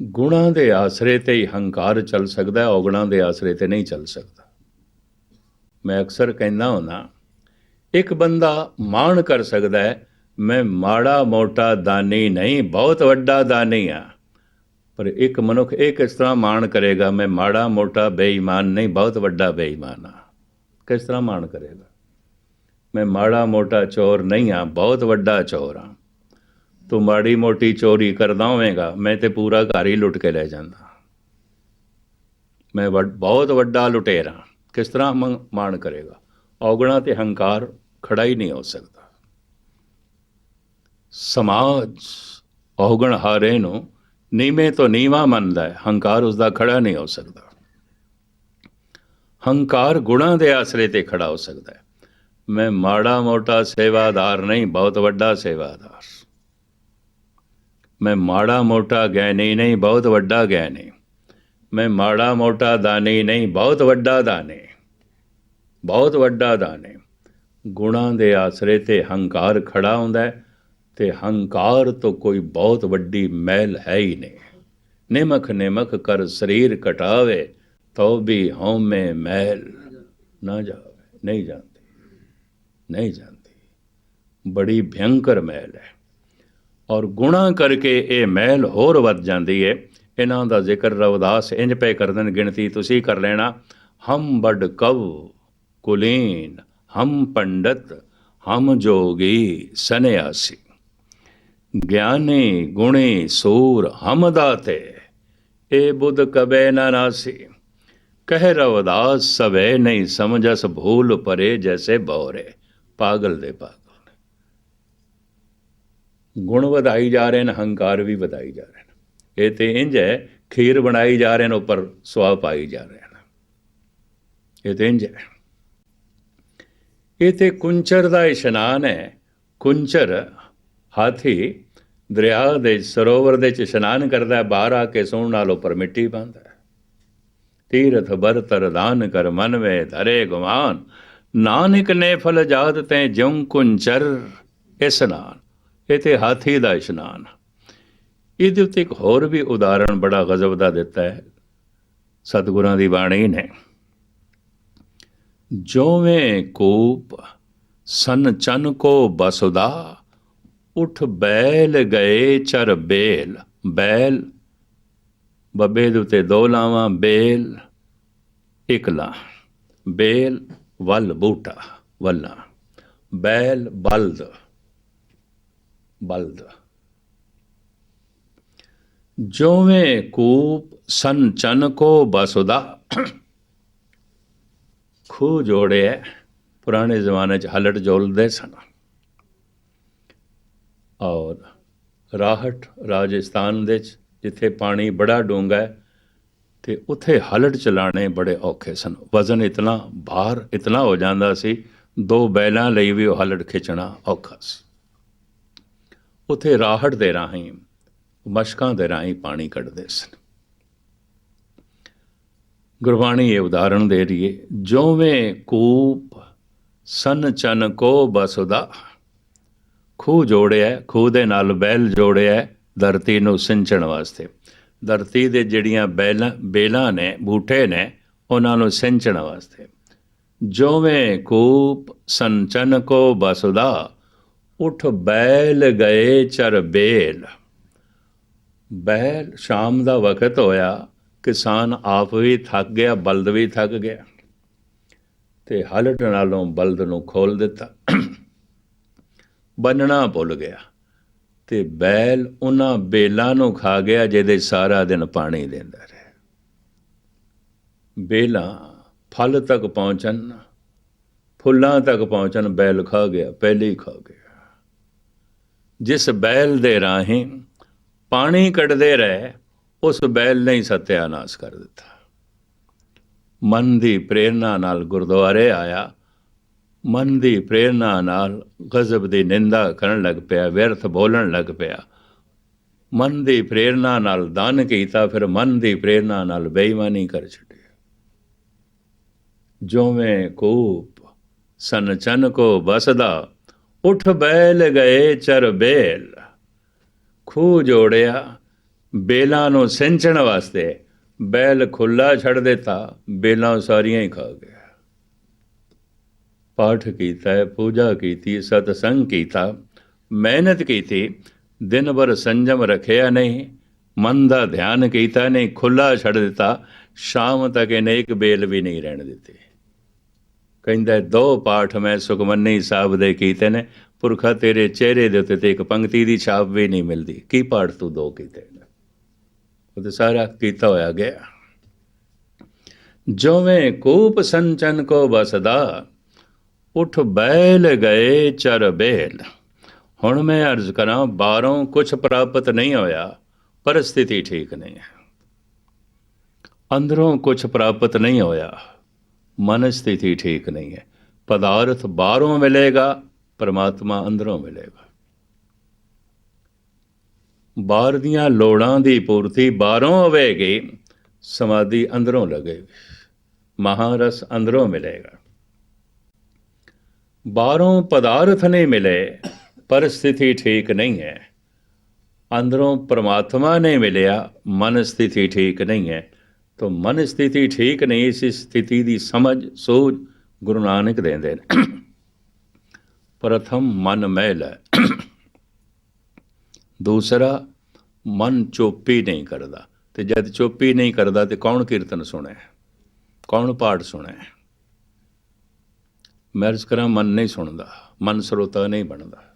ਗੁਣਾਂ ਦੇ ਆਸਰੇ ਤੇ ਹੀ ਹੰਕਾਰ ਚੱਲ ਸਕਦਾ ਹੈ, ਔਗਣਾਂ ਦੇ ਆਸਰੇ ਤੇ ਨਹੀਂ ਚੱਲ ਸਕਦਾ। ਮੈਂ ਅਕਸਰ ਕਹਿੰਦਾ ਹੁੰਦਾ, ਇੱਕ ਬੰਦਾ ਮਾਣ ਕਰ ਸਕਦਾ ਹੈ, ਮੈਂ ਮਾੜਾ ਮੋਟਾ ਦਾਨੀ ਨਹੀਂ, ਬਹੁਤ ਵੱਡਾ ਦਾਨੀ ਆ ਪਰ ਇੱਕ ਮਨੁੱਖ ਇਹ ਕਿਸ ਤਰ੍ਹਾਂ ਮਾਣ ਕਰੇਗਾ, ਮੈਂ ਮਾੜਾ ਮੋਟਾ ਬੇਈਮਾਨ ਨਹੀਂ, ਬਹੁਤ ਵੱਡਾ ਬੇਈਮਾਨ ਆ ਕਿਸ ਤਰ੍ਹਾਂ ਮਾਣ ਕਰੇਗਾ? ਮੈਂ ਮਾੜਾ ਮੋਟਾ ਚੋਰ ਨਹੀਂ ਆ ਬਹੁਤ ਵੱਡਾ ਚੋਰ ਆ ਤੂੰ ਮਾੜੀ ਮੋਟੀ ਚੋਰੀ ਕਰਦਾ ਹੋਵੇਂਗਾ, ਮੈਂ ਤੇ ਪੂਰਾ ਘਰ ਹੀ ਲੁੱਟ ਕੇ ਲੈ ਜਾਂਦਾ। ਮੈਂ ਵੱਡ- ਬਹੁਤ ਵੱਡਾ ਲੁਟੇਰਾ, ਕਿਸ ਤਰ੍ਹਾਂ ਮਾਣ ਕਰੇਗਾ? ਔਗਣਾ ਤੇ ਹੰਕਾਰ ਖੜਾ ਹੀ ਨਹੀਂ ਹੋ ਸਕਦਾ। ਸਮਾਜ ਔਗਣ ਹਾਰੇ ਨੂੰ ਨੀਵੇਂ ਤੋਂ ਨੀਵਾ ਮੰਨਦਾ ਹੈ, ਹੰਕਾਰ ਉਸ ਦਾ ਖੜਾ ਨਹੀਂ ਹੋ ਸਕਦਾ। ਹੰਕਾਰ ਗੁਣਾਂ ਦੇ ਆਸਰੇ ਤੇ ਖੜਾ ਹੋ ਸਕਦਾ ਹੈ। ਮੈਂ ਮਾੜਾ ਮੋਟਾ ਸੇਵਾਦਾਰ ਨਹੀਂ, ਬਹੁਤ ਵੱਡਾ ਸੇਵਾਦਾਰ। ਮੈਂ ਮਾੜਾ ਮੋਟਾ ਗਿਆਨੀ ਨਹੀਂ, ਬਹੁਤ ਵੱਡਾ ਗਿਆਨੀ ਮੈਂ ਮਾੜਾ ਮੋਟਾ ਦਾਨੀ ਨਹੀਂ, ਬਹੁਤ ਵੱਡਾ ਦਾਨੀ ਬਹੁਤ ਵੱਡਾ ਦਾਨੀ ਗੁਣਾਂ ਦੇ ਆਸਰੇ ਤੇ ਹੰਕਾਰ ਖੜਾ ਹੁੰਦਾ ਹੈ ਤੇ ਹੰਕਾਰ ਤੋਂ ਕੋਈ ਬਹੁਤ ਵੱਡੀ ਮਹਿਲ ਹੈ ਹੀ ਨਹੀਂ। ਨਿਮਖ ਨਿਮਖ ਕਰ ਸਰੀਰ ਕਟਾਵੇ ਤੋ ਵੀ ਹਉਮੈ ਮਹਿਲ ਨਾ ਜਾਵੇ, ਨਹੀਂ ਜਾਂਦੀ ਨਹੀਂ ਜਾਂਦੀ। ਬੜੀ ਭਿਅੰਕਰ ਮਹਿਲ ਹੈ। ਔਰ ਗੁਣਾ ਕਰਕੇ ਇਹ ਮਹਿਲ ਹੋਰ ਵੱਧ ਜਾਂਦੀ ਹੈ ਇਹਨਾਂ ਦਾ ਜ਼ਿਕਰ ਰਵਦਾਸ ਇੰਜ ਪੈ ਕਰਦੇ ਨੇ ਗਿਣਤੀ ਤੁਸੀਂ ਕਰ ਲੈਣਾ। ਹਮ ਬੜ ਕਵ ਕੁਲੀਨ, ਹਮ ਪੰਡਤ, ਹਮ ਜੋਗੀ ਸਨਿਆਸੀ। ਗਿਆਨੀ ਗੁਣੀ ਸੂਰ ਹਮ ਦਾਤੇ, ਏ ਬੁੱਧ ਕਬੈ ਨਾ ਨਾਸੀ। ਕਹਿ ਰਵਦਾਸ, ਸਵੇ ਨਹੀਂ ਸਮਝਸ ਭੂਲ ਪਰੇ ਜੈਸੇ ਬੌਰੇ। ਪਾਗਲ ਦੇ ਪਾਗਲ। ਗੁਣ ਵਧਾਈ ਜਾ ਰਹੇ ਨੇ, ਹੰਕਾਰ ਵੀ ਵਧਾਈ ਜਾ ਰਹੇ ਨੇ। ਇਹ ਤੇ ਇੰਜ ਹੈ, ਖੀਰ ਬਣਾਈ ਜਾ ਰਹੇ ਨੇ, ਉੱਪਰ ਸਵਾਦ ਪਾਈ ਜਾ ਰਹੇ ਨੇ। ਇਹ ਤੇ ਇੰਜ ਹੈ। ਇਹ ਤੇ ਕੁੰਚਰ ਦਾ ਇਸ਼ਨਾਨ ਹੈ। ਕੁੰਚਰ ਹਾਥੀ ਦਰਿਆ ਦੇ ਸਰੋਵਰ ਦੇ ਚ ਇਸ਼ਨਾਨ ਕਰਦਾ ਹੈ, ਬਾਹਰ ਆ ਕੇ ਸੌਣ ਨਾਲ ਉੱਪਰ ਮਿੱਟੀ ਪਾਉਂਦਾ ਤੀਰਥ ਬਰਤਰ ਦਾਨ ਕਰ ਮਨ ਵੇ ਧਰੇ ਗੁਮਾਨ ਨਾਨਕ ਨੇ ਫਲ ਜਾਤ ਤੈ ਜਿਉ ਕੁੰਚਰ ਇਸ਼ਨਾਨ। ਇਹ ਤੇ ਹਾਥੀ ਦਾ ਇਸ਼ਨਾਨ। ਇਹਦੇ ਉੱਤੇ ਇੱਕ ਹੋਰ ਵੀ ਉਦਾਹਰਣ ਬੜਾ ਗਜ਼ਬ ਦਾ ਦਿੱਤਾ ਹੈ। ਸਤਿਗੁਰਾਂ ਦੀ ਬਾਣੀ ਨੇ ਜੋਵੇਂ ਕੂਪ ਸਨ ਚਨ ਕੋ ਬਸੁਦਾ, ਉਠ ਬੈਲ ਗਏ ਚਰ ਬੇਲ, ਬੈਲ, ਬੱਬੇ ਦੇ ਉੱਤੇ ਦੋ ਲਾਵਾਂ, ਬੇਲ ਇੱਕ ਲਾ, ਬੇਲ ਵੱਲ ਬੂਟਾ ਵੱਲਾ, ਬੈਲ ਬਲਦ ਬਲਦ। ਜੋਵੇਂ ਕੂਪ ਸਨ ਚਨ ਕੋ ਬਸੁਦਾ। ਖੂਹ ਜੋੜਿਆ ਪੁਰਾਣੇ ਜ਼ਮਾਨੇ 'ਚ ਹਲਟ ਜੋਲਦੇ ਸਨ। ਔਰ ਰਾਹਟ ਰਾਜਸਥਾਨ ਦੇ 'ਚ, ਜਿੱਥੇ ਪਾਣੀ ਬੜਾ ਡੂੰਘਾ ਹੈ ਤੇ ਉੱਥੇ ਹਲਟ ਚਲਾਣੇ ਬੜੇ ਔਖੇ ਸਨ। ਵਜ਼ਨ ਇਤਨਾ, ਭਾਰ ਇਤਨਾ ਹੋ ਜਾਂਦਾ ਸੀ, ਦੋ ਬੈਲਾਂ ਲਈ ਵੀ ਉਹ ਹਲਟ ਖਿੱਚਣਾ ਔਖਾ ਸੀ। ਉੱਥੇ ਰਾਹਟ ਦੇ ਰਾਹੀਂ, ਮਸ਼ਕਾਂ ਦੇ ਰਾਹੀਂ ਪਾਣੀ ਕੱਢਦੇ ਸਨ। ਗੁਰਬਾਣੀ ਇਹ ਉਦਾਹਰਣ ਦੇ ਰਹੀ ਹੈ ਜੋਵੇਂ ਕੂਪ ਸਨ ਚਨ ਕੋ ਬਸੁਦਾ ਖੂਹ ਜੋੜਿਆ ਖੂਹ ਦੇ ਨਾਲ ਬੈਲ ਜੋੜਿਆ, ਧਰਤੀ ਨੂੰ ਸਿੰਚਣ ਵਾਸਤੇ। ਧਰਤੀ ਦੇ ਜਿਹੜੀਆਂ ਬੈਲਾਂ, ਬੇਲਾਂ ਨੇ, ਬੂਟੇ ਨੇ, ਉਹਨਾਂ ਨੂੰ ਸਿੰਚਣ ਵਾਸਤੇ। ਜੋਵੇਂ ਕੂਪ ਸੰਚਨ ਕੋ ਬਸੁਦਾ ਉਠ ਬੈਲ ਗਏ ਚਰ ਬੇਲ। ਬੈਲ ਸ਼ਾਮ ਦਾ ਵਕਤ ਹੋਇਆ, ਕਿਸਾਨ ਆਪ ਵੀ ਥੱਕ ਗਿਆ, ਬਲਦ ਵੀ ਥੱਕ ਗਿਆ। ਤੇ ਹਲਟ ਨਾਲੋਂ ਬਲਦ ਨੂੰ ਖੋਲ ਦਿੱਤਾ। ਬੰਨਣਾ ਭੁੱਲ ਗਿਆ ਤੇ ਬੈਲ ਉਹਨਾਂ ਬੇਲਾਂ ਨੂੰ ਖਾ ਗਿਆ, ਜਿਹਦੇ ਸਾਰਾ ਦਿਨ ਪਾਣੀ ਦਿੰਦਾ ਰਿਹਾ। ਬੇਲਾਂ ਫਲ ਤੱਕ ਪਹੁੰਚਣ, ਫੁੱਲਾਂ ਤੱਕ ਪਹੁੰਚਣ ਬੈਲ ਖਾ ਗਿਆ, ਪਹਿਲੇ ਹੀ ਖਾ ਗਿਆ। ਜਿਸ ਬੈਲ ਦੇ ਰਾਹੀਂ ਪਾਣੀ ਕੱਢਦੇ ਰਹੇ, ਉਸ ਬੈਲ ਨੇ ਸਤਿਆਨਾਸ਼ ਕਰ ਦਿੱਤਾ। ਮਨ ਦੀ ਪ੍ਰੇਰਣਾ ਨਾਲ ਗੁਰਦੁਆਰੇ ਆਇਆ। ਮਨ ਦੀ ਪ੍ਰੇਰਣਾ ਨਾਲ ਗਜ਼ਬ ਦੀ ਨਿੰਦਾ ਕਰਨ ਲੱਗ ਪਿਆ, ਵਿਅਰਥ ਬੋਲਣ ਲੱਗ ਪਿਆ। ਮਨ ਦੀ ਪ੍ਰੇਰਣਾ ਨਾਲ ਦਾਨ ਕੀਤਾ, ਫਿਰ ਮਨ ਦੀ ਪ੍ਰੇਰਣਾ ਨਾਲ ਬੇਈਮਾਨੀ ਕਰ ਛੱਡੀ ਜੋਵੇਂ ਕੂਪ ਸਨ ਚਨ ਕੋ ਬਸਦਾ ਉਠ ਬੈਲ ਗਏ ਚਰ ਬੇਲ। ਖੂ ਜੋੜਿਆ, ਬੇਲਾਂ ਨੂੰ ਸਿੰਚਣ ਵਾਸਤੇ ਬੈਲ ਖੁੱਲਾ ਛੱਡ ਦਿੱਤਾ, ਬੇਲਾਂ ਸਾਰੀਆਂ ਹੀ ਖਾ ਗਿਆ। ਪਾਠ ਕੀਤਾ, ਪੂਜਾ ਕੀਤੀ, ਸਤਸੰਗ ਕੀਤਾ, ਮਿਹਨਤ ਕੀਤੀ, ਦਿਨ ਭਰ ਸੰਜਮ ਰੱਖਿਆ ਨਹੀਂ, ਮਨ ਦਾ ਧਿਆਨ ਕੀਤਾ ਨਹੀਂ ਖੁੱਲਾ ਛੱਡ ਦਿੱਤਾ, ਸ਼ਾਮ ਤੱਕ ਇਹਨੇ ਇੱਕ ਬੇਲ ਵੀ ਨਹੀਂ ਰਹਿਣ ਦਿੱਤੀ। ਕਹਿੰਦਾ, ਦੋ ਪਾਠ ਮੈਂ ਸੁਖਮਨੀ ਸਾਹਿਬ ਦੇ ਕੀਤੇ ਨੇ। ਪੁਰਖਾ ਤੇਰੇ ਚਿਹਰੇ ਦੇ ਉੱਤੇ ਤੇ ਇੱਕ ਪੰਕਤੀ ਦੀ ਛਾਪ ਵੀ ਨਹੀਂ ਮਿਲਦੀ। ਕੀ ਪਾਠ ਤੂੰ ਦੋ ਕੀਤੇ ਨੇ? ਉਹ ਤੇ ਸਾਰਾ ਕੀਤਾ ਹੋਇਆ ਗਿਆ। ਜੋਵੇਂ ਕੂਪ ਸੰਚਨ ਕੋ ਬਸਦਾ ਉਠ ਬੈਲ ਗਏ ਚਰ ਬੇਲ। ਹੁਣ ਮੈਂ ਅਰਜ਼ ਕਰਾਂ, ਬਾਹਰੋਂ ਕੁਝ ਪ੍ਰਾਪਤ ਨਹੀਂ ਹੋਇਆ ਪਰ ਸਥਿਤੀ ਠੀਕ ਨਹੀਂ ਹੈ। ਅੰਦਰੋਂ ਕੁਝ ਪ੍ਰਾਪਤ ਨਹੀਂ ਹੋਇਆ ਮਨ ਸਥਿਤੀ ਠੀਕ ਨਹੀਂ ਹੈ। ਪਦਾਰਥ ਬਾਹਰੋਂ ਮਿਲੇਗਾ, ਪਰਮਾਤਮਾ ਅੰਦਰੋਂ ਮਿਲੇਗਾ। ਬਾਹਰ ਦੀਆਂ ਲੋੜਾਂ ਦੀ ਪੂਰਤੀ ਬਾਹਰੋਂ ਹੋਵੇਗੀ, ਸਮਾਧੀ ਅੰਦਰੋਂ ਲੱਗੇਗੀ। ਮਹਾਰਸ ਅੰਦਰੋਂ ਮਿਲੇਗਾ। ਬਾਹਰੋਂ ਪਦਾਰਥ ਨਹੀਂ ਮਿਲੇ, ਪਰ ਸਥਿਤੀ ਠੀਕ ਨਹੀਂ ਹੈ। ਅੰਦਰੋਂ ਪ੍ਰਮਾਤਮਾ ਨਹੀਂ ਮਿਲਿਆ, ਮਨ ਸਥਿਤੀ ਠੀਕ ਨਹੀਂ ਹੈ। ਤਾਂ ਮਨ ਸਥਿਤੀ ਠੀਕ ਨਹੀਂ, ਇਸ ਸਥਿਤੀ ਦੀ ਸਮਝ, ਸੋਝ ਗੁਰੂ ਨਾਨਕ ਦਿੰਦੇ ਨੇ। ਪ੍ਰਥਮ ਮਨ ਮਹਿਲ ਹੈ ਦੂਸਰਾ, ਮਨ ਚੋਪੀ ਨਹੀਂ ਕਰਦਾ। ਤੇ ਜਦ ਚੋਪੀ ਨਹੀਂ ਕਰਦਾ ਤੇ ਕੌਣ ਕੀਰਤਨ ਸੁਣੇ? ਕੌਣ ਪਾਠ ਸੁਣੇ? ਮੈਰਜ ਕਰਾਂ ਮਨ ਨਹੀਂ ਸੁਣਦਾ, ਮਨ ਸਰੋਤਾ ਨਹੀਂ ਬਣਦਾ।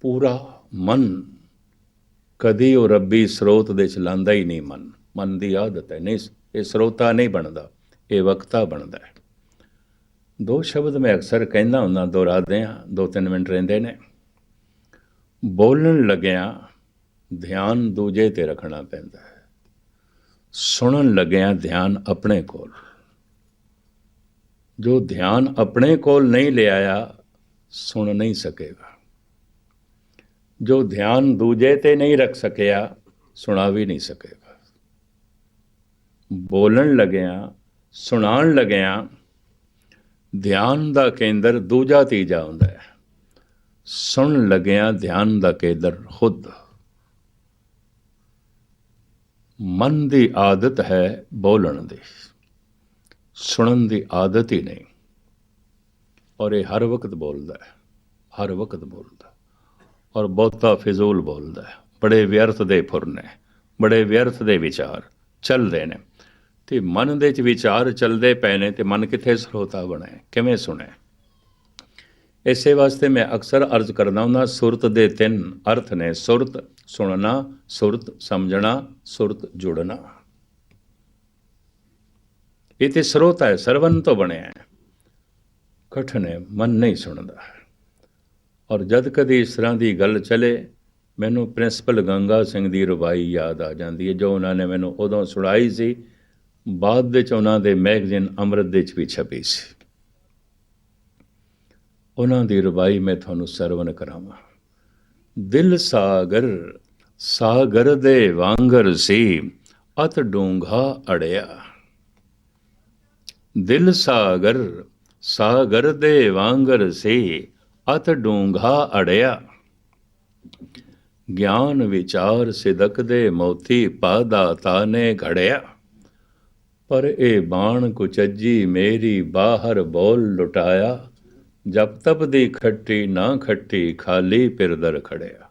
ਪੂਰਾ ਮਨ ਕਦੀ ਉਹ ਰੱਬੀ ਸਰੋਤ ਦੇ ਚ ਹੀ ਨਹੀਂ ਮਨ। ਮਨ ਦੀ ਆਦਤ ਹੈ ਨਹੀਂ। ਇਹ ਸਰੋਤਾ ਨਹੀਂ ਬਣਦਾ, ਇਹ ਵਕਤਾ ਬਣਦਾ ਹੈ। ਦੋ ਸ਼ਬਦ ਮੈਂ ਅਕਸਰ ਕਹਿੰਦਾ ਹੁੰਦਾ ਦੁਹਰਾਦੇ ਆ ਦੋ ਤਿੰਨ ਮਿੰਟ ਰਹਿੰਦੇ ਨੇ। ਬੋਲਣ ਲੱਗਿਆ ਧਿਆਨ ਦੂਜੇ ਤੇ ਰੱਖਣਾ ਪੈਂਦਾ ਹੈ। ਸੁਣਨ ਲੱਗਿਆ ਧਿਆਨ ਆਪਣੇ ਕੋਲ। ਜੋ ਧਿਆਨ ਆਪਣੇ ਕੋਲ ਨਹੀਂ ਲਿਆਇਆ, ਸੁਣ ਨਹੀਂ ਸਕੇਗਾ। ਜੋ ਧਿਆਨ ਦੂਜੇ ਤੇ ਨਹੀਂ ਰੱਖ ਸਕਿਆ, ਸੁਣਾ ਵੀ ਨਹੀਂ ਸਕੇਗਾ। ਬੋਲਣ ਲੱਗਿਆ, ਸੁਣਾਉਣ ਲੱਗਿਆ, ਧਿਆਨ ਦਾ ਕੇਂਦਰ ਦੂਜਾ ਤੀਜਾ ਹੁੰਦਾ ਹੈ। ਸੁਣਨ ਲੱਗਿਆ, ਧਿਆਨ ਦਾ ਕੇਂਦਰ ਖੁਦ। ਮਨ ਦੀ ਆਦਤ ਹੈ ਬੋਲਣ ਦੀ। ਸੁਣਨ ਦੀ ਆਦਤ ਹੀ ਨਹੀਂ। ਔਰ ਇਹ ਹਰ ਵਕਤ ਬੋਲਦਾ ਹੈ। ਹਰ ਵਕਤ ਬੋਲਦਾ ਔਰ ਬਹੁਤਾ ਫਿਜ਼ੂਲ ਬੋਲਦਾ ਹੈ। ਬੜੇ ਵਿਅਰਥ ਦੇ ਫੁਰ ਨੇ ਬੜੇ ਵਿਅਰਥ ਦੇ ਵਿਚਾਰ ਚੱਲਦੇ ਨੇ। ਤੇ ਮਨ ਦੇ ਚ ਵਿਚਾਰ ਚੱਲਦੇ ਪਏ ਨੇ ਤੇ ਮਨ ਕਿੱਥੇ ਸਰੋਤਾ ਬਣੇ, ਕਿਵੇਂ ਸੁਣੇ? ਇਸੇ ਵਾਸਤੇ ਮੈਂ ਅਕਸਰ ਅਰਜ਼ ਕਰਦਾ ਹੁੰਦਾ, ਸੁਰਤ ਦੇ ਤਿੰਨ ਅਰਥ ਨੇ, ਸੁਰਤ ਸੁਣਨਾ, ਸੁਰਤ ਸਮਝਣਾ, ਸੁਰਤ ਜੁੜਨਾ। ਇਹ ਤੇ ਸਰੋਤਾ ਹੈ ਸਰਵਨ ਤੋਂ ਬਣਿਆ ਹੈ। ਕਠਨ ਹੈ, ਮਨ ਨਹੀਂ ਸੁਣਦਾ। ਔਰ ਜਦ ਕਦੀ ਇਸ ਤਰ੍ਹਾਂ ਦੀ ਗੱਲ ਚਲੇ, ਮੈਨੂੰ ਪ੍ਰਿੰਸੀਪਲ ਗੰਗਾ ਸਿੰਘ ਦੀ ਰਵਾਈ ਯਾਦ ਆ ਜਾਂਦੀ ਹੈ, ਜੋ ਉਹਨਾਂ ਨੇ ਮੈਨੂੰ ਉਦੋਂ ਸੁਣਾਈ ਸੀ। ਬਾਅਦ ਵਿੱਚ ਉਹਨਾਂ ਦੇ ਮੈਗਜ਼ੀਨ ਅੰਮ੍ਰਿਤ ਦੇ ਵਿੱਚ ਵੀ ਛਪੀ ਸੀ। ਉਹਨਾਂ ਦੀ ਰਵਾਈ ਮੈਂ ਤੁਹਾਨੂੰ ਸਰਵਨ ਕਰਾਵਾਂ। ਦਿਲ ਸਾਗਰ ਸਾਗਰ ਦੇ ਵਾਂਗਰ ਸੀ, ਅਤ ਡੂੰਘਾ ਅੜਿਆ। ਦਿਲ ਸਾਗਰ ਸਾਗਰ ਦੇ ਵਾਂਗਰ ਸੀ ਅਤ ਡੂੰਘਾ ਅੜਿਆ। ਗਿਆਨ ਵਿਚਾਰ ਸਿਦਕ ਦੇ ਮੋਤੀ ਪਾਦਾਤਾ ਨੇ ਘੜਿਆ। ਪਰ ਇਹ ਬਾਣ ਕੁਚੱਜੀ ਮੇਰੀ ਬਾਹਰ ਬੋਲ ਲੁਟਾਇਆ। ਜਬ ਤਬ ਦੀ ਖੱਟੀ ਨਾ ਖੱਟੀ ਖਾਲੀ ਪਿਰਦਰ ਖੜਿਆ।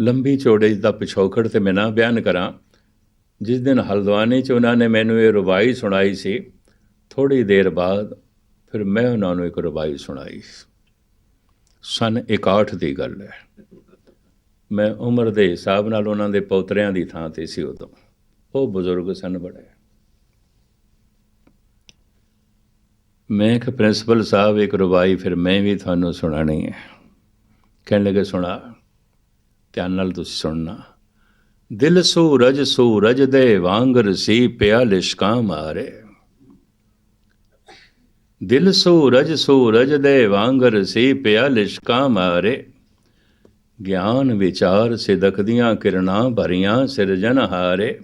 ਲੰਬੀ ਚੌੜੇ ਦਾ ਪਿਛੋਕੜ ਤੇ ਮੈਂ ਨਾ ਬਿਆਨ ਕਰਾਂ। ਜਿਸ ਦਿਨ ਹਲਦਵਾਨੀ ਚ ਉਹਨਾਂ ਨੇ ਮੈਨੂੰ ਇਹ ਰਵਾਈ ਸੁਣਾਈ ਸੀ ਥੋੜੀ ਦੇਰ ਬਾਅਦ ਫਿਰ ਮੈਂ ਉਹਨਾਂ ਨੂੰ ਇੱਕ ਰਵਾਈ ਸੁਣਾਈ। ਸਨ 61 ਦੀ ਗੱਲ ਹੈ। ਮੈਂ ਉਮਰ ਦੇ ਹਿਸਾਬ ਨਾਲ ਉਹਨਾਂ ਦੇ ਪੋਤਰਿਆਂ ਦੀ ਥਾਂ ਤੇ ਸੀ ਉਦੋਂ। ਉਹ ਬਜ਼ੁਰਗ ਸਨ ਬੜੇ। ਮੈਂ ਕਿ ਪ੍ਰਿੰਸੀਪਲ ਸਾਹਿਬ, ਇੱਕ ਰਵਾਈ ਫਿਰ ਮੈਂ ਵੀ ਤੁਹਾਨੂੰ ਸੁਣਾਣੀ ਹੈ। ਕਹਿਣ ਲੱਗੇ, ਸੁਣਾ। ਧਿਆਨ ਨਾਲ ਤੁਸੀਂ ਸੁਣਨਾ। ਦਿਲ ਸੂਰਜ ਸੂਰਜ ਦੇ ਵਾਂਗਰ ਸੀ ਪਿਆ ਲਿਸ਼ਕਾਂ ਮਾਰੇ। ਦਿਲ ਸੂਰਜ ਸੂਰਜ ਦੇ ਵਾਂਗਰ ਸੀ ਪਿਆ ਲਿਸ਼ਕਾਂ ਮਾਰੇ ਗਿਆਨ ਵਿਚਾਰ ਸਿਦਕਦੀਆਂ ਕਿਰਨਾਂ ਭਰੀਆਂ ਸਿਰਜਨ ਹਾਰੇ।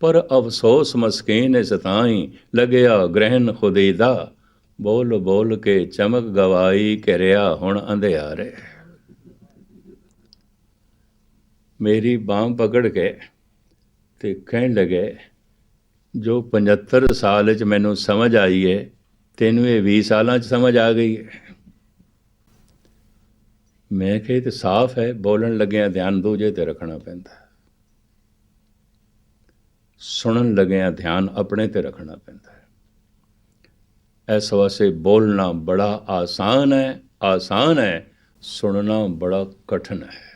ਪਰ ਅਫਸੋਸ ਮਸਕੀਨ ਸਤਾਈ ਲਗਿਆ ਗ੍ਰਹਿਣ ਖੁਦੀ ਦਾ। ਬੋਲ ਬੋਲ ਕੇ ਚਮਕ ਗਵਾਈ ਘਿਰਿਆ ਹੁਣ ਅੰਧਿਆਰੇ। ਮੇਰੀ ਬਾਹ ਪਕੜ ਕੇ ਤੇ ਕਹਿਣ ਲੱਗੇ, ਜੋ 75 ਸਾਲ ਚ ਮੈਨੂੰ ਸਮਝ ਆਈ ਏ ਤੈਨੂੰ ਇਹ 20 ਸਾਲਾਂ ਚ ਸਮਝ ਆ ਗਈ ਹੈ। ਮੈਂ ਕਿਹਾ ਤੇ ਸਾਫ਼ ਹੈ, ਬੋਲਣ ਲੱਗਿਆ ਧਿਆਨ ਦੂਜੇ ਤੇ ਰੱਖਣਾ ਪੈਂਦਾ ਸੁਣਨ ਲੱਗਿਆ ਧਿਆਨ ਆਪਣੇ ਤੇ ਰੱਖਣਾ ਪੈਂਦਾ ਹੈ। ਇਸ ਵਾਸਤੇ ਬੋਲਣਾ ਬੜਾ ਆਸਾਨ ਹੈ ਆਸਾਨ ਹੈ, ਸੁਣਨਾ ਬੜਾ ਕਠਿਨ ਹੈ।